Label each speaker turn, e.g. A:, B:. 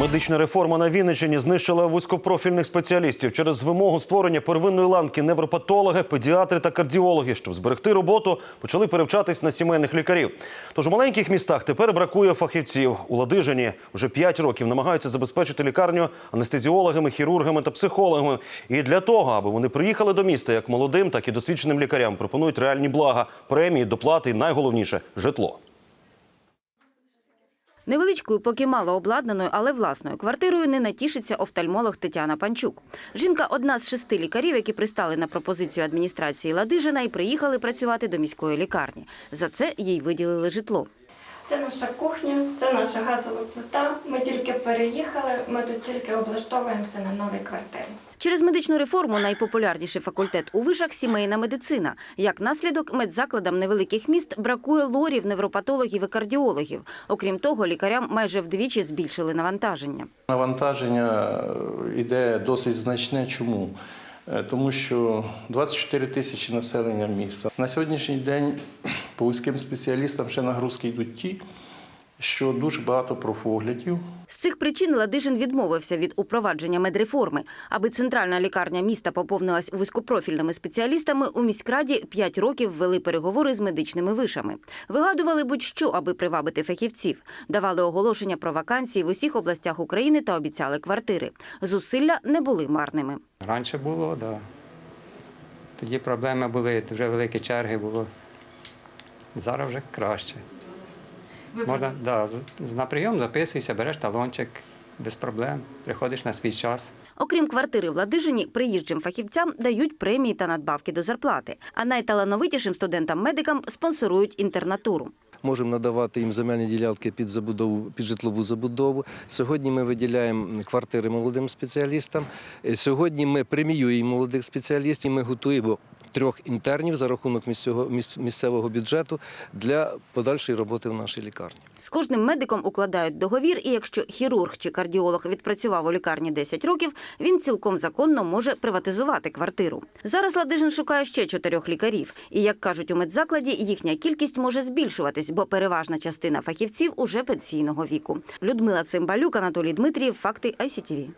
A: Медична реформа на Вінниччині знищила вузькопрофільних спеціалістів через вимогу створення первинної ланки невропатологи, педіатри та кардіологи. Щоб зберегти роботу, почали перевчатись на сімейних лікарів. Тож у маленьких містах тепер бракує фахівців. У Ладижині вже 5 років намагаються забезпечити лікарню анестезіологами, хірургами та психологами. І для того, аби вони приїхали до міста як молодим, так і досвідченим лікарям, пропонують реальні блага, премії, доплати і найголовніше житло.
B: Невеличкою, поки мало обладнаною, але власною квартирою не натішиться офтальмолог Тетяна Панчук. Жінка одна з шести лікарів, які пристали на пропозицію адміністрації Ладижина і приїхали працювати до міської лікарні. За це їй виділили житло.
C: Це наша кухня, це наша газова плита. Ми тільки переїхали, ми тут тільки облаштовуємося на новій квартирі.
B: Через медичну реформу найпопулярніший факультет у вишах – сімейна медицина. Як наслідок, медзакладам невеликих міст бракує лорів, невропатологів і кардіологів. Окрім того, лікарям майже вдвічі збільшили навантаження.
D: Навантаження йде досить значне. Чому? Е, Тому що 24 тисячі населення міста. На сьогоднішній день по вузьким спеціалістам ще нагрузки йдуть ті, що дуже багато профоглядів.
B: З цих причин Ладижин відмовився від упровадження медреформи. Аби центральна лікарня міста поповнилась вузькопрофільними спеціалістами, у міськраді 5 років вели переговори з медичними вишами. Вигадували будь-що, аби привабити фахівців. Давали оголошення про вакансії в усіх областях України та обіцяли квартири. Зусилля не були марними.
E: Раніше було, так. Да. Тоді проблеми були, дуже великі черги було. Зараз вже краще. Можна, да, з- на прийом записуйся, береш талончик без проблем, приходиш на свій час.
B: Окрім квартири в Ладижині, приїжджим фахівцям дають премії та надбавки до зарплати. А найталановитішим студентам-медикам спонсорують інтернатуру.
F: Можемо надавати їм земельні ділянки під забудову, під житлову забудову. Сьогодні ми виділяємо квартири молодим спеціалістам. Е, Сьогодні ми преміюємо молодих спеціалістів. Ми готуємо трьох інтернів за рахунок місцевого, бюджету для подальшої роботи в нашій лікарні.
B: З кожним медиком укладають договір, і якщо хірург чи кардіолог відпрацював у лікарні 10 років, він цілком законно може приватизувати квартиру. Зараз Ладижин шукає ще чотирьох лікарів. І, як кажуть у медзакладі, їхня кількість може збільшуватись, бо переважна частина фахівців уже пенсійного віку. Людмила Цимбалюк, Анатолій Дмитрієв, Факти ICTV.